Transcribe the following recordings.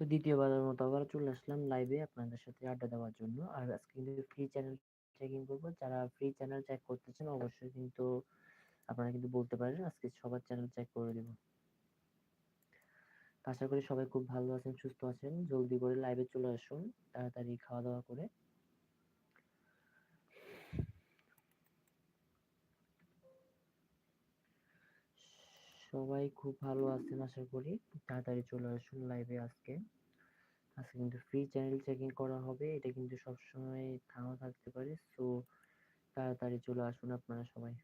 তো দ্বিতীয়বারের মতো আবার চলে আসলাম লাইভে আপনাদের সাথে আড্ডা দেওয়ার জন্য। আর আজকে কিন্তু ফ্রি চ্যানেল চেকিং করব। যারা ফ্রি চ্যানেল চেক করতেছেন, অবশ্যই কিন্তু আপনারা কিন্তু বলতে পারেন, আজকে সবার চ্যানেল চেক করে দেব। আশা করি সবাই খুব ভালো আছেন, সুস্থ আছেন। জলদি করে লাইভে চলে আসুন, তাড়াতাড়ি খাওয়া দাওয়া করে। সবাই খুব ভালো আছেন আশা করি। তাড়াতাড়ি চলে আসুন লাইভে আজকে। আজকে কিন্তু ফ্রি চ্যানেল চেকিং করা হবে, এটা কিন্তু সবসময় থামা থাকতে পারে। সো তাড়াতাড়ি চলে আসুন আপনারা সবাই।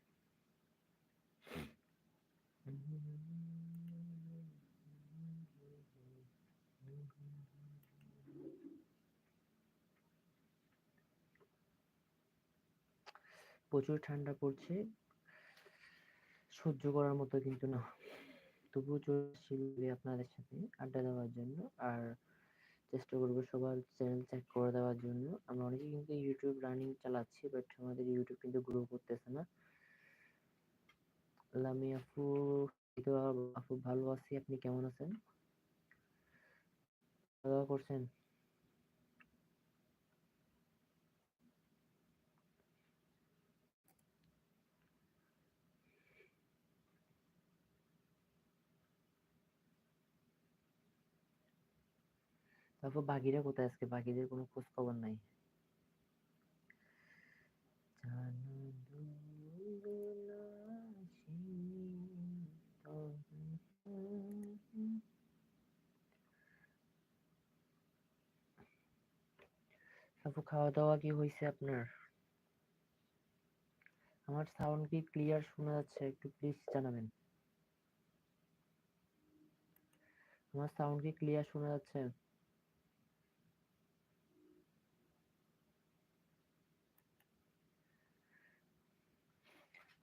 প্রচুর ঠান্ডা পড়ছে। সহ্য করার মতো কিন্তু না। তবুও চলে আপনাদের সাথে আড্ডা দেওয়ার জন্য আর চেষ্টা করব সবার চ্যানেল চেক করে দেওয়ার জন্য। আমরা অনেকে কিন্তু ইউটিউব রানিং চালাচ্ছি বাট আমাদের ইউটিউব কিন্তু গ্রো করতেছে না। লামি আপু আপু, ভালো আছি। আপনি কেমন আছেন? করছেন। তারপর বাকিরা কোথায় আজকে? বাকিদের কোনো খোঁজ খবর নাই তারপর খাওয়া দাওয়া কি হয়েছে আপনার? আমার সাউন্ড কি ক্লিয়ার শোনা যাচ্ছে? একটু প্লিজ জানাবেন। আমার সাউন্ড কি ক্লিয়ার শোনা যাচ্ছে?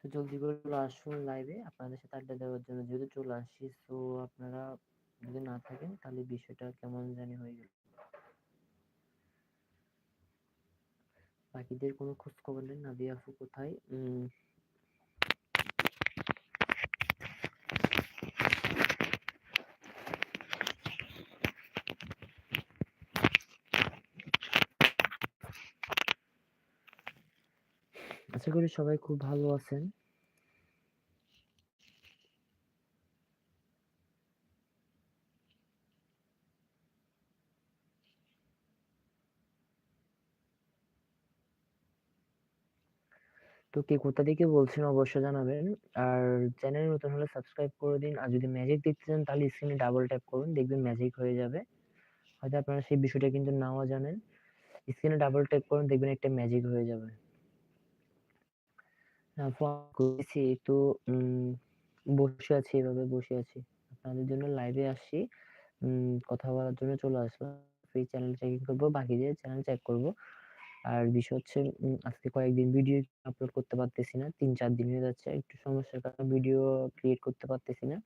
তো জলদি করে আসুন লাইভে আপনাদের সাথে আড্ডা দেওয়ার জন্য যেহেতু চলে আসি তো আপনারা যদি না থাকেন, তাহলে বিষয়টা কেমন জানি হয়ে গেল। বাকিদের কোনো খোঁজ খবর নেই নাদিয়া আপু কোথায়? আশা করি সবাই খুব ভালো আছেন। তো কে কোথা থেকে বলছেন অবশ্যই জানাবেন। আর চ্যানেল নতুন হলে সাবস্ক্রাইব করে দিন। আর যদি ম্যাজিক দেখতে চান, তাহলে স্ক্রিনে ডাবল ট্যাপ করুন, দেখবেন ম্যাজিক হয়ে যাবে। হয়তো আপনারা সেই বিষয়টা কিন্তু নাও জানেন। স্ক্রিনে ডাবল ট্যাপ করুন, দেখবেন একটা ম্যাজিক হয়ে যাবে। করেছি, তো বসে আছি, এভাবে বসে আছি। আপনাদের জন্য লাইভে আসছি। কথা বলার জন্য চলে আসলাম। ফ্রি চ্যানেল চেকিং করব বাকিদের চ্যানেল চেক করব। আর বিষয় হচ্ছে আজকে কয়েকদিন ভিডিও আপলোড করতে পারতেছি না। তিন, চার দিন হয়ে যাচ্ছে, একটু সমস্যার কারণে ভিডিও ক্রিয়েট করতে পারতেছি না।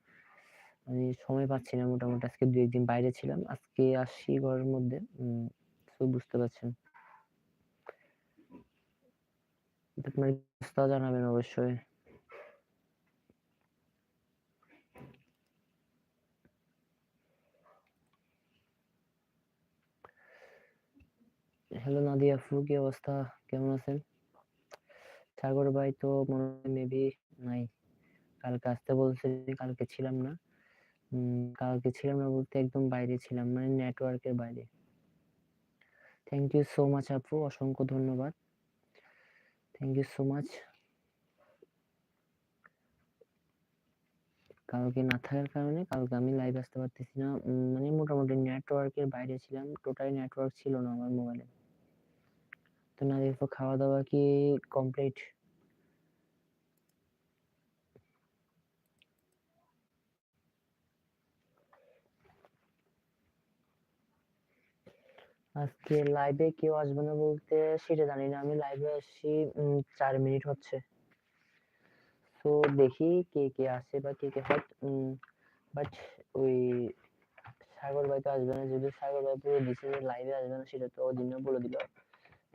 আমি সময় পাচ্ছি না মোটামুটি। আজকে দু একদিন বাইরে ছিলাম। আজকে আসছি ঘরের মধ্যে। তো বুঝতে পারছেন। আপনার অবস্থা জানাবেন অবশ্যই। হ্যালো নাদিয়া আপু কি অবস্থা? কেমন আছেন? সাগর ভাই তো মনে মেবি নাই। কালকে আসতে বলছে, কালকে ছিলাম না। কালকে ছিলাম না বলতে একদম বাইরে ছিলাম মানে নেটওয়ার্কের বাইরে। থ্যাংক ইউ সো মাচ আপু, অসংখ্য ধন্যবাদ। থ্যাংক ইউ সো মাচ কালকে না থাকার কারণে কালকে আমি লাইভ আসতে পারতেছি না। মানে মোটামুটি নেটওয়ার্কের বাইরে ছিলাম। টোটালি নেটওয়ার্ক ছিল না আমার মোবাইলে তো না দেখো খাওয়া দাওয়া কি কমপ্লিট আজকে লাইভে কেউ আসবে না বলতে সেটা জানি না। আমি লাইভে আসছি চার মিনিট হচ্ছে। তো দেখি কে কে আসে বা কে কে হট বাট ওই সাগর ভাই তো আসবে না। যদি সাগর ভাই পুরো দিছে লাইভে আসবে না, সেটা তো ওদিন বলে দিল।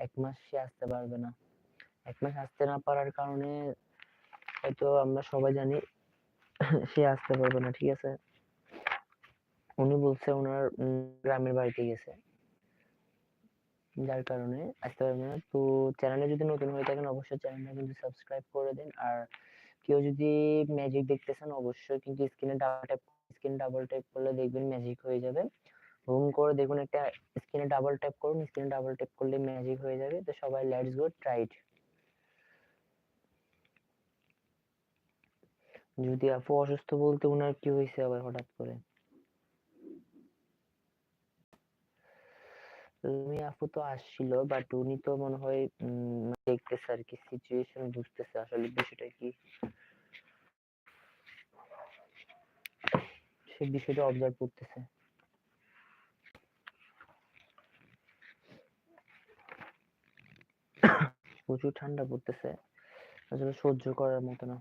এক মাস সে আসতে পারবে না। এক মাস আসতে না পারার কারণে হয়তো আমরা সবাই জানি সে আসতে পারবে না, ঠিক আছে? উনি বলছে ওনার গ্রামের বাড়িতে গেছে। যার কারণে আসতে পারবে না। তো চ্যানেলে যদি নতুন হয়ে থাকেন, অবশ্যই চ্যানেলটা কিন্তু সাবস্ক্রাইব করে দিন। আর কেউ যদি ম্যাজিক দেখতে চান, অবশ্যই কিন্তু স্ক্রিনে ডাবল ট্যাপ স্ক্রিনে ডাবল ট্যাপ করলে দেখবেন ম্যাজিক হয়ে যাবে। হুম করে দেখুন একটা স্ক্রিনে ডাবল ট্যাপ করুন। স্ক্রিনে ডাবল ট্যাপ করলে ম্যাজিক হয়ে যাবে। তো সবাই লেটস গো ট্রাই ইট। যদি আপু অসুস্থ বলতে উনার কি হয়েছে আবার হঠাৎ করে? রুমি আপু তো আসছিল বাট উনি তো মনে হয় দেখতেছে আরকি সিচুয়েশন বুঝতেছে আসলে বিষয়টা কি। সে বিষয়টা অবজার্ভ করতেছে। প্রচুর ঠান্ডা পড়তেছে। আসলে সহ্য করার মতো না।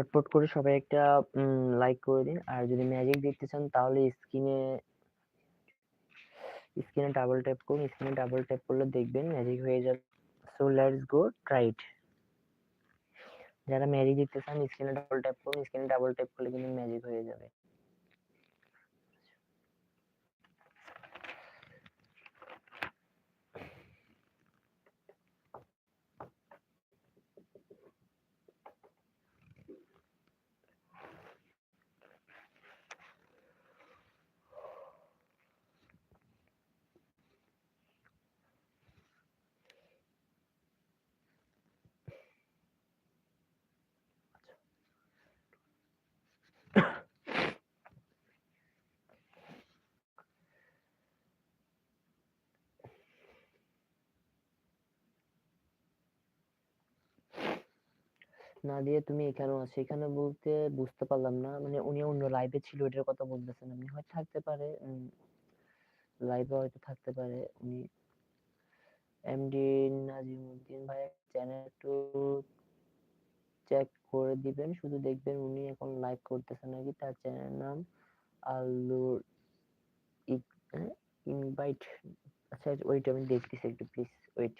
ঝটপট করে সবাই একটা লাইক করে দিন। আর যদি ম্যাজিক দেখতে চান, তাহলে স্ক্রিনে স্ক্রিনে ডাবল ট্যাপ করুন। স্ক্রিনে ডাবল ট্যাপ করলে দেখবেন ম্যাজিক হয়ে যাবে। So let's go try it. যারা ম্যাজিক দেখতে চান স্ক্রিনে ডাবল ট্যাপ করুন। স্ক্রিনে ডাবল ট্যাপ করলে কিন্তু ম্যাজিক হয়ে যাবে। নাদিয়া তুমি এখানেও আছো। এখানে বলতে বুঝতে পারলাম না। মানে উনি অন্য লাইভে ছিল, এটার কথা বলতেছেন আপনি। হয়তো থাকতে পারে লাইভে হয়তো থাকতে পারে উনি এমডি নাজিমউদ্দিন ভাইয়া চ্যানেল একটু চেক করে দিবেন। শুধু দেখবেন উনি এখন লাইভ করতেছে নাকি। তার চ্যানেলের নাম আল্লুর হ্যাঁ? ইনভাইট আচ্ছা ওয়েট আমি দেখতেছি একটু প্লিজ ওয়েট।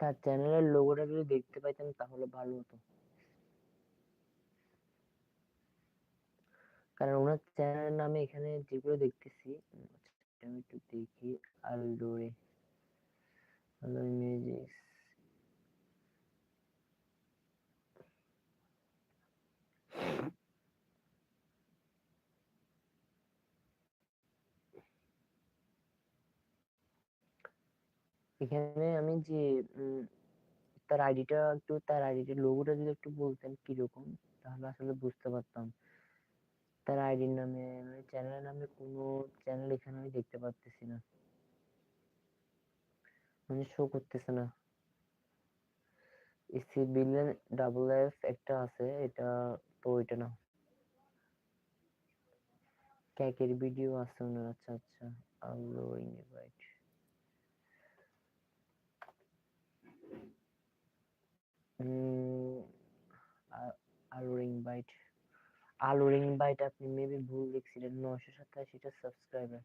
তার চ্যানেলের লোগোটা যদি দেখতে পাইতাম তাহলে ভালো হতো। কারণ উনার চ্যানেলের নামে এখানে যেগুলো দেখতেছি আমি একটু দেখি আলডোরে আলো মিউজিক এখানে আমি যে তার আইডিটা একটু, তার আইডিটার লোগোটা যদি একটু বলতেন কীরকম, তাহলে আসলে বুঝতে পারতাম। তার আইডির নামে মানে চ্যানেলের নামে কোনো চ্যানেল এখানে আমি দেখতে পারতেছি না। মানে শো করতেছে না। সিভিলিয়ান ডাবল এফ একটা আছে, এটা তো ওইটা না। ক্যাকের ভিডিও আছে ওনার আচ্ছা আচ্ছা আলো ইনভাইট ইনভাইট আলোর ইনভাইট আপনি মেবি ভুল দেখছিলেন নয়শো সাতাশিটা সাবস্ক্রাইবার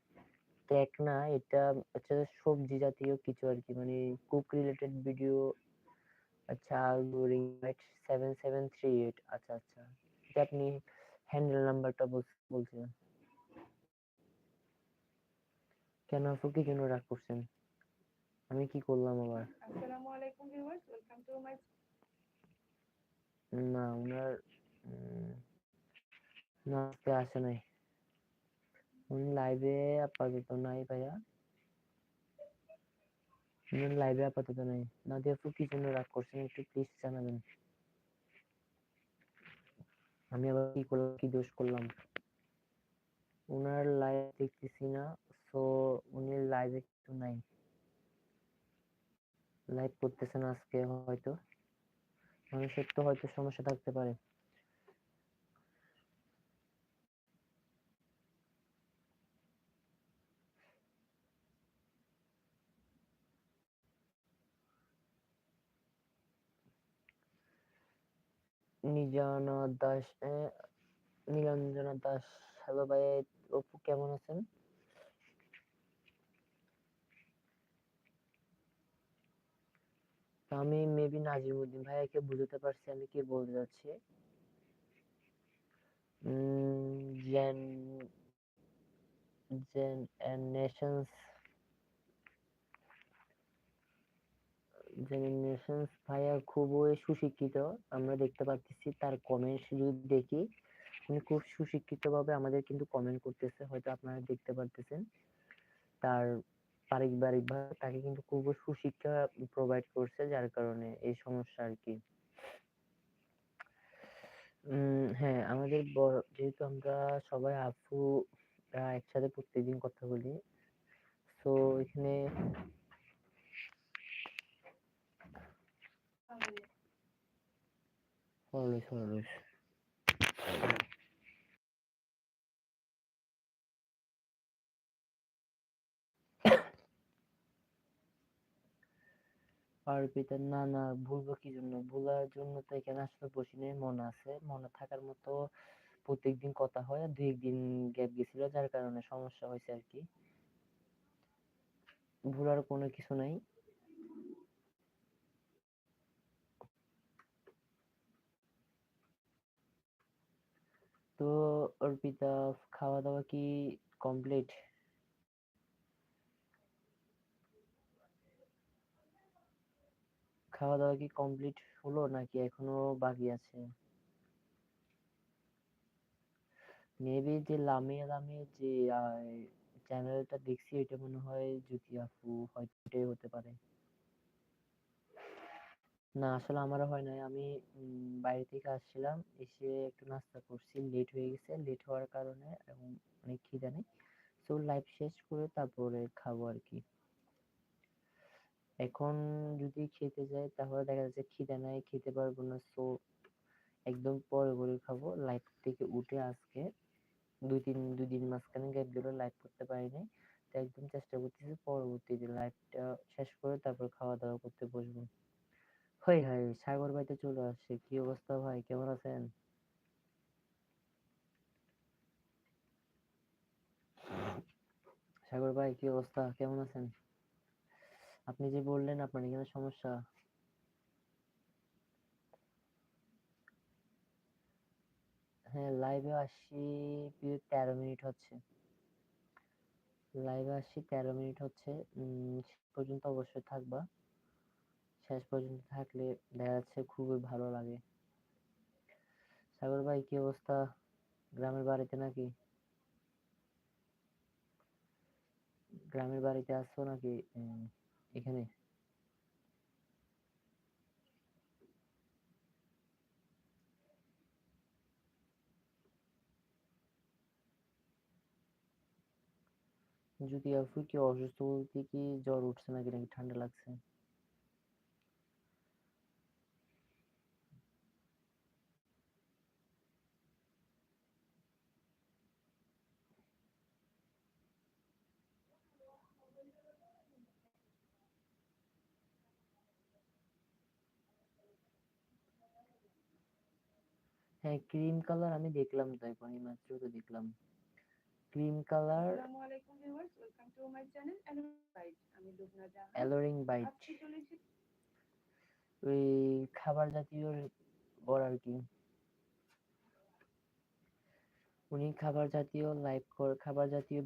ট্যাগ না এটা হচ্ছে সবজি জাতীয় কিছু আর কি মানে কুক রিলেটেড ভিডিও আচ্ছা আলোর invite seven seven three eight আচ্ছা আচ্ছা। এটা আপনি হ্যান্ডেল নাম্বারটা বলছিলেন। কেন আপু কি জন্য রাগ করছেন? আমি কি করলাম আবার? আসসালামু আলাইকুম ভিউয়ার্স ওয়েলকাম টু মাই না উনার উম, না আজকে আসে নাই। উনি লাইভে আপাতত নাই ভাইয়া। উনি লাইভে আপাতত নাই। নাদিয়া আপু কি জন্য রাগ করছেন একটু প্লিজ জানাবেন। আমি আবার কি করলাম, কি দোষ করলাম? উনার লাইভ দেখতেছি না সো উনি লাইভে একটু নাই। লাইভ করতেছে না আজকে হয়তো। মানুষের তো হয়তো সমস্যা থাকতে পারে। নিজানা দাস আহ, নীলাঞ্জনা দাস হ্যালো ভাই অপু কেমন আছেন আমি মেবি নাজিমুদ্দিন ভাইয়াকে বুঝতে পারছি আমি কি বলতে যাচ্ছি জেন জেন নেশনস জেনারেশনস ভাইয়া খুবই সুশিক্ষিত। আমরা দেখতে পাচ্ছি তার কমেন্টস যদি দেখি, উনি খুব সুশিক্ষিত ভাবে আমাদের কিন্তু কমেন্ট করতেছে, হয়তো আপনারা দেখতে পারতেছেন। তার পারিবারিক ভাবে তাকে কিন্তু খুব সুশিক্ষা প্রোভাইড করছে, যার কারণে এই সমস্যা আর কি। হ্যাঁ আমাদের যেহেতু আমরা সবাই আপু একসাথে প্রত্যেকদিন কথা বলি তো এখানে Always, always. অর্পিতা না না ভুলবো কি জন্য? ভুলার জন্য তো এখানে আসলে বসি নাই মনে আছে। মনে থাকার মতো প্রত্যেকদিন কথা হয় দুই একদিন গ্যাপ গেছিল যার কারণে সমস্যা হয়েছে আর কি। ভুলার কোনো কিছু নাই তো অর্পিতা খাওয়া দাওয়া কি কমপ্লিট খাওয়া দাওয়া কি কমপ্লিট হলো নাকি এখনও বাকি আছে? মেবি যে লামিয়া লামিয়া যে চ্যানেলটা দেখছি, এটা মনে হয় জ্যোতি আপু হয়তো হতে পারে। না, আসলে আমারও হয় নাই। আমি বাইরে থেকে আসছিলাম, এসে একটু নাস্তা করছি। লেট হয়ে গেছে লেট হওয়ার কারণে এবং অনেক খিদে নেই। তো লাইভ শেষ করে তারপরে খাব আর কি। এখন যদি খেতে যাই, তাহলে দেখা যাচ্ছে খিদে নাই, খেতে পারব না। সো একদম পরে করে খাব। লাইভ থেকে উঠে আজকে দুই তিন, দুই দিন মাঝখানে গ্যাপ দিল লাইভ করতে পারিনি তো একদম চেষ্টা করতেছি পরবর্তীতে লাইভটা শেষ করে তারপর খাওয়া দাওয়া করতে বসবো। হয় হাই সাগর ভাই তো চলে আসছে। কি অবস্থা ভাই? কেমন আছেন? সাগর ভাই, কি অবস্থা? কেমন আছেন? আপনি যে বললেন, আপনার এখানে সমস্যা? হ্যাঁ লাইভে প্রায় তেরো মিনিট হচ্ছে। লাইভে আসছি, তেরো মিনিট হচ্ছে। পর্যন্ত অবশ্যই থাকবা। শেষ পর্যন্ত থাকলে দেখা যাচ্ছে খুবই ভালো লাগে। সাগর ভাই, কি অবস্থা? গ্রামের বাড়িতে নাকি? গ্রামের বাড়িতে আসছো নাকি? এখানে? যদি আপু, কি অসুস্থ বলতে কি জ্বর উঠছে নাকি নাকি ঠান্ডা লাগছে? হ্যাঁ ক্রিম কালার আমি দেখলাম তো এখন মাত্র তো দেখলাম। ক্রিম কালার আসসালামু আলাইকুম viewers welcome to my channel byte আমি লুবনা জাহান। অ্যালোরিং বাইট ওই খাবার জাতীয় বড় আর কি। উনি খাবার জাতীয় লাইভ খাবার জাতীয়